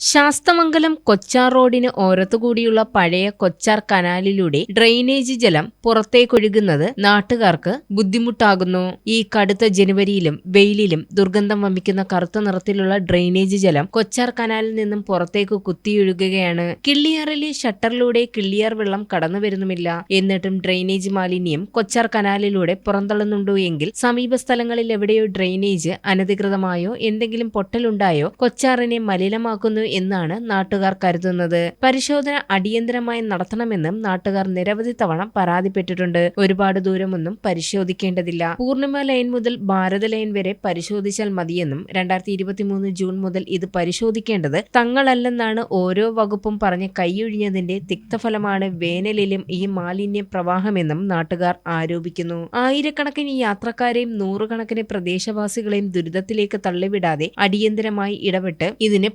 ശാസ്തമംഗലം കൊച്ചാർ റോഡിന് ഓരത്തുകൂടിയുള്ള പഴയ കൊച്ചാർ കനാലിലൂടെ ഡ്രെയിനേജ് ജലം പുറത്തേക്കൊഴുകുന്നത് നാട്ടുകാർക്ക് ബുദ്ധിമുട്ടാകുന്നു. ഈ കടുത്ത ജനുവരിയിലും വെയിലിലും ദുർഗന്ധം വമിക്കുന്ന കറുത്ത നിറത്തിലുള്ള ഡ്രെയിനേജ് ജലം കൊച്ചാർ കനാലിൽ നിന്നും പുറത്തേക്ക് കുത്തിയൊഴുകുകയാണ്. കിള്ളിയാറിലെ ഷട്ടറിലൂടെ കിള്ളിയാർ വെള്ളം കടന്നു വരുന്നുമില്ല എന്നിട്ടും ഡ്രെയിനേജ് മാലിന്യം കൊച്ചാർ കനാലിലൂടെ പുറന്തള്ളുന്നുണ്ടോ എങ്കിൽ സമീപ സ്ഥലങ്ങളിൽ എവിടെയോ ഡ്രെയിനേജ് അനധികൃതമായോ എന്തെങ്കിലും പൊട്ടലുണ്ടായോ കൊച്ചാറിനെ മലിനമാക്കുന്നു എന്നാണ് നാട്ടുകാർ കരുതുന്നത്. പരിശോധന അടിയന്തരമായി നടത്തണമെന്നും നാട്ടുകാർ നിരവധി തവണ പരാതിപ്പെട്ടിട്ടുണ്ട്. ഒരുപാട് ദൂരമൊന്നും പരിശോധിക്കേണ്ടതില്ല. പൂർണിമ ലൈൻ മുതൽ ഭാരത ലൈൻ വരെ പരിശോധിച്ചാൽ മതിയെന്നും രണ്ടായിരത്തി ഇരുപത്തിമൂന്ന് ജൂൺ മുതൽ ഇത് പരിശോധിക്കേണ്ടത് തങ്ങളല്ലെന്നാണ് ഓരോ വകുപ്പും പറഞ്ഞ് കൈയൊഴിഞ്ഞതിന്റെ തിക്തഫലമാണ് വേനലിലും ഈ മാലിന്യ പ്രവാഹമെന്നും നാട്ടുകാർ ആരോപിക്കുന്നു. ആയിരക്കണക്കിന് യാത്രക്കാരെയും നൂറുകണക്കിന് പ്രദേശവാസികളെയും ദുരിതത്തിലേക്ക് തള്ളിവിടാതെ അടിയന്തരമായി ഇടപെട്ട് ഇതിന്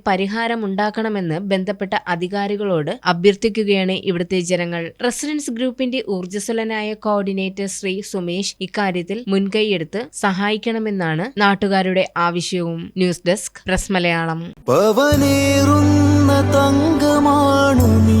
പരിഹാരമുണ്ടാക്കണമെന്ന് ബന്ധപ്പെട്ട അധികാരികളോട് അഭ്യർത്ഥിക്കുകയാണ് ഇവിടുത്തെ ജനങ്ങൾ. റെസിഡൻസ് ഗ്രൂപ്പിന്റെ ഊർജസ്വലനായ കോർഡിനേറ്റർ ശ്രീ സുമേഷ് ഇക്കാര്യത്തിൽ മുൻകൈയെടുത്ത് സഹായിക്കണമെന്നാണ് നാട്ടുകാരുടെ ആവശ്യവും. News desk press Malayalam. തങ്കമാണു നീ.